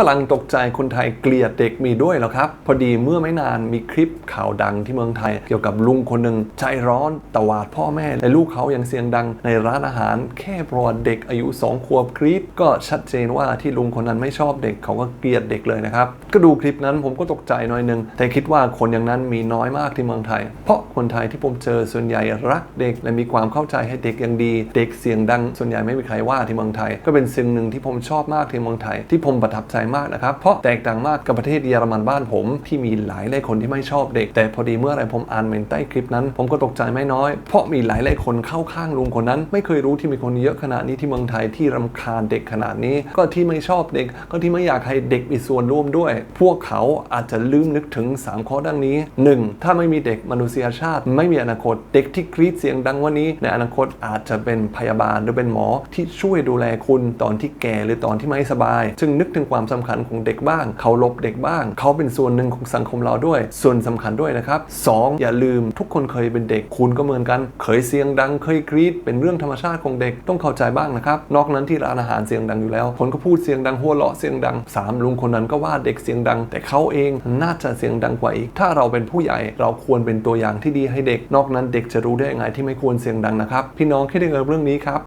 ฝรั่งตกใจคนไทยเกลียดเด็กมีด้วยเหรอครับ พอดีเมื่อไม่นานมีคลิปข่าวดังที่เมืองไทย เกี่ยวกับลุงคนหนึ่งใจร้อนตวาดพ่อแม่และลูกเขาอย่างเสียงดังในร้านอาหาร แค่เพราะเด็กอายุ 2 ขวบคลิป ก็ชัดเจนว่าที่ลุงคนนั้นไม่ชอบเด็กเขาก็เกลียดเด็กเลยนะครับ ก็ดูคลิปนั้นผมก็ตกใจหน่อยนึง แต่คิดว่าคนอย่างนั้นมีน้อยมากที่เมืองไทย เพราะคนไทยที่ผมเจอส่วนใหญ่รักเด็ก และมีความเข้าใจให้เด็กอย่างดี เด็กเสียงดัง ส่วนใหญ่ไม่มีใครว่าที่เมืองไทย ก็เป็นสิ่งหนึ่งที่ผมชอบมากที่เมืองไทย ที่ผมประทับใจมากนะครับ เพราะแตกต่างมากกับประเทศเยอรมันบ้านผม ที่มีหลายหลายคนที่ไม่ชอบเด็ก แต่พอดีเมื่อไรผมอ่านเมนใต้คลิปนั้น ผมก็ตกใจไม่น้อย เพราะมีหลายหลายคนเข้าข้างลุงคนนั้น ไม่เคยรู้ที่มีคนเยอะขนาดนี้ที่เมืองไทยที่รำคาญเด็กขนาดนี้ ก็ที่ไม่ชอบเด็ก ก็ที่ไม่อยากให้เด็กมีส่วนร่วมด้วย พวกเขาอาจจะลืมนึกถึง 3 ข้อดังนี้ 1. ถ้าไม่มีเด็กมนุษยชาติ ไม่มีอนาคตเด็กที่กรีดเสียงดังวันนี้ ในอนาคตอาจจะเป็นพยาบาลหรือเป็นหมอที่ช่วยดูแลคุณตอนที่แก่หรือตอนที่ไม่สบาย จึงนึกถึงความสำคัญของเด็กบ้างเคารพเด็กบ้าง เขาเป็นส่วนหนึ่งของสังคมเราด้วย ส่วนสำคัญด้วยนะครับ 2. อย่าลืมทุกคนเคยเป็นเด็ก คุณก็เหมือนกัน เคยเสียงดังเคยกรีดเป็นเรื่องธรรมชาติของเด็กต้องเข้าใจบ้างนะครับ นอกนั้นที่ร้านอาหารเสียงดังอยู่แล้วคนก็พูดเสียงดังหัวเราะเสียงดัง 3. ลุงคนนั้นก็ว่าเด็กเสียงดัง แต่เขาเองน่าจะเสียงดังกว่าอีก ถ้าเราเป็นผู้ใหญ่เราควรเป็นตัวอย่างที่ดีให้เด็ก นอกนั้นเด็กจะรู้ได้ยังไงที่ไม่ควรเสียงดังนะครับ พี่น้องคิดยังไงเรื่องนี้ครับ